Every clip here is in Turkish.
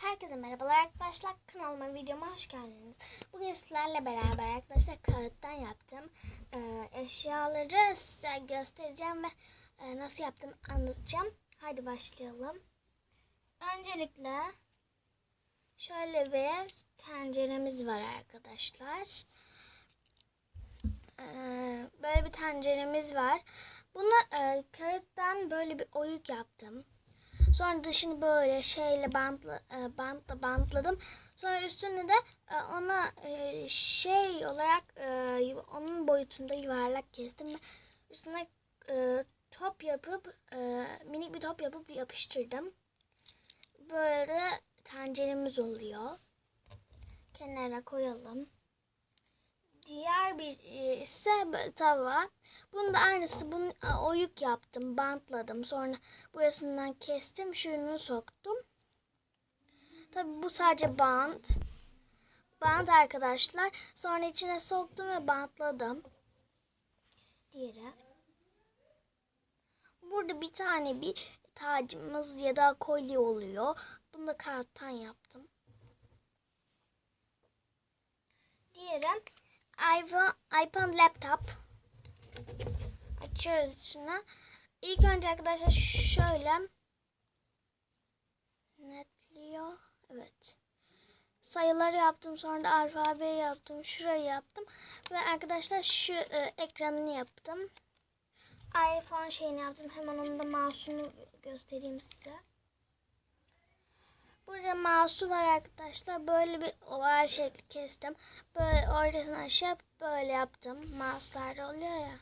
Herkese merhabalar arkadaşlar. Kanalıma videoma hoş geldiniz. Bugün sizlerle beraber arkadaşlar kağıttan yaptığım e, eşyaları size göstereceğim ve e, nasıl yaptığımı anlatacağım. Haydi başlayalım. Öncelikle şöyle bir tenceremiz var arkadaşlar. E, böyle bir tenceremiz var. Bunu e, kağıttan böyle bir oyuk yaptım. Sonra dışını böyle şeyle bantla, e, bantla bantladım. Sonra üstünü de e, ona e, şey olarak e, onun boyutunda yuvarlak kestim. Üstüne top yapıp minik bir top yapıp yapıştırdım. Böyle tenceremiz oluyor. Kenara koyalım. Diğer bir e, ise tava. Bunun da aynısı. Bunun e, oyuk yaptım. Bantladım. Sonra burasından kestim. Şunu soktum. Tabi bu sadece bant. Bant arkadaşlar. Sonra içine soktum ve bantladım. Diğeri. Burada bir tane bir tacımız ya da kolye oluyor. Bunu da kağıttan yaptım. Diğeri iPhone, iPhone laptop. Açıyoruz içine. İlk önce arkadaşlar şöyle netliyor. Evet. Sayıları yaptım. Sonra da alfabe yaptım. Şurayı yaptım. Ve arkadaşlar şu e, ekranını yaptım. iPhone şeyini yaptım. Hemen onun da mouse'unu göstereyim size. Burada mouse'u var arkadaşlar. Böyle bir oval şekli kestim. Böyle ortasını aşağı böyle yaptım. Mouse'larda oluyor ya.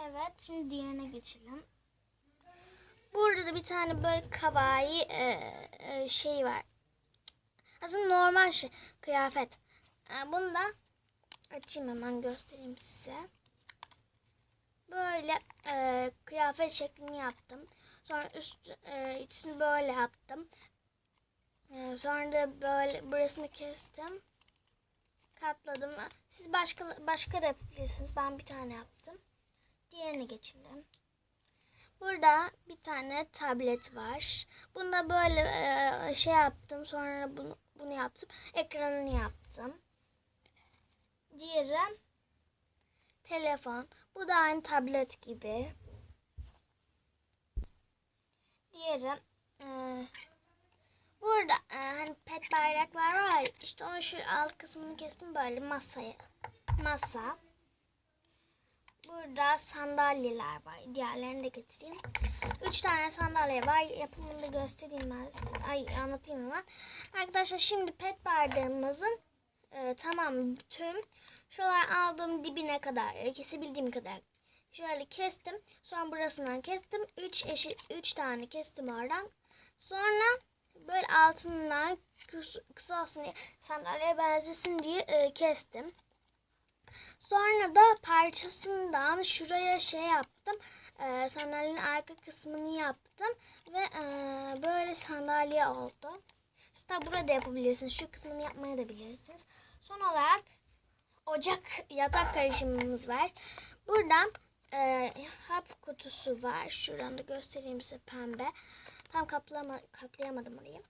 Evet şimdi diğerine geçelim. Burada da bir tane böyle kabayi e, e, şey var. Aslında normal şey kıyafet. E, bunu da açayım hemen göstereyim size. Böyle e, kıyafet şeklini yaptım. Sonra üst e, içini böyle yaptım. E, sonra da böyle burasını kestim. Katladım. Siz başka başka da yapabilirsiniz. Ben bir tane yaptım. Diğerine geçelim. Burada bir tane tablet var. Bunda böyle e, şey yaptım. Sonra bunu bunu yaptım. Ekranını yaptım. Diğeri telefon. Bu da aynı tablet gibi. Diğeri e, burada e, hani pet bayraklar var ya, işte onun şu alt kısmını kestim böyle masaya. Masa. Burada sandalyeler var. Diğerlerini de getireyim. Üç tane sandalye var. Yapımını da göstereyim ben. Ay anlatayım hemen. Arkadaşlar şimdi pet bardağımızın e, tamam tüm şuralar aldığım dibine kadar e, kesebildiğim kadar şöyle kestim. Sonra burasından kestim. Üç eşit üç tane kestim oradan. Sonra böyle altından kısa, olsun diye sandalyeye benzesin diye e, kestim. Sonra da parçasından şuraya şey yaptım. E, sandalyenin arka kısmını yaptım. Ve e, böyle sandalye oldu. Siz de burada yapabilirsiniz. Şu kısmını yapmaya da bilirsiniz. Son olarak ocak yatak karışımımız var. Burada e, hap kutusu var. Şuradan da göstereyim size pembe. Tam kaplama, kaplayamadım orayı.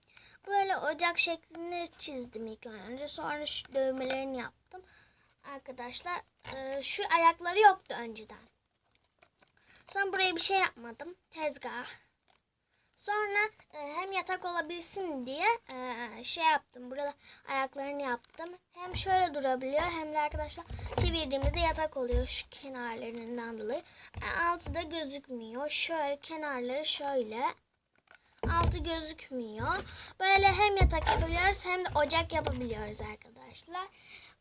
Böyle ocak şeklini çizdim ilk önce. Sonra şu dövmelerini yaptım. Arkadaşlar e, şu ayakları yoktu önceden. Sonra buraya bir şey yapmadım. Tezgah. Sonra e, hem yatak olabilsin diye e, şey yaptım. Burada ayaklarını yaptım. Hem şöyle durabiliyor hem de arkadaşlar çevirdiğimizde yatak oluyor şu kenarlarından dolayı. E, altı da gözükmüyor. Şöyle kenarları şöyle. Altı gözükmüyor. Böyle hem yatak yapabiliyoruz hem de ocak yapabiliyoruz arkadaşlar.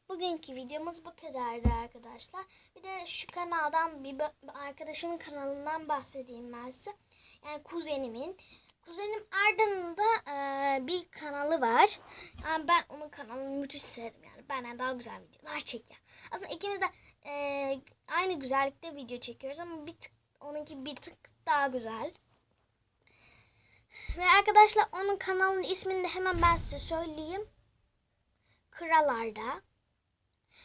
Bugünkü videomuz bu kadardı arkadaşlar. Bir de şu kanaldan bir arkadaşımın kanalından bahsedeyim ben size. Yani kuzenimin. Kuzenim Arda'nın da e, bir kanalı var. Yani ben onun kanalını müthiş severim yani. Benden daha güzel videolar çekiyor. Aslında ikimiz de e, aynı güzellikte video çekiyoruz ama bir tık onunki bir tık daha güzel. Ve arkadaşlar onun kanalının ismini de hemen ben size söyleyeyim. Kralarda.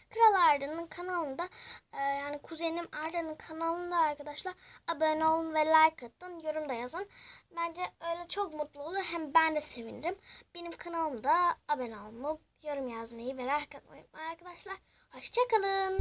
Kral Arda'nın kanalında e, yani kuzenim Arda'nın kanalında arkadaşlar abone olun ve like atın. Yorum da yazın. Bence öyle çok mutlu olur. Hem ben de sevinirim. Benim kanalımda abone olmayı, yorum yazmayı ve like atmayı unutmayın arkadaşlar. Hoşçakalın.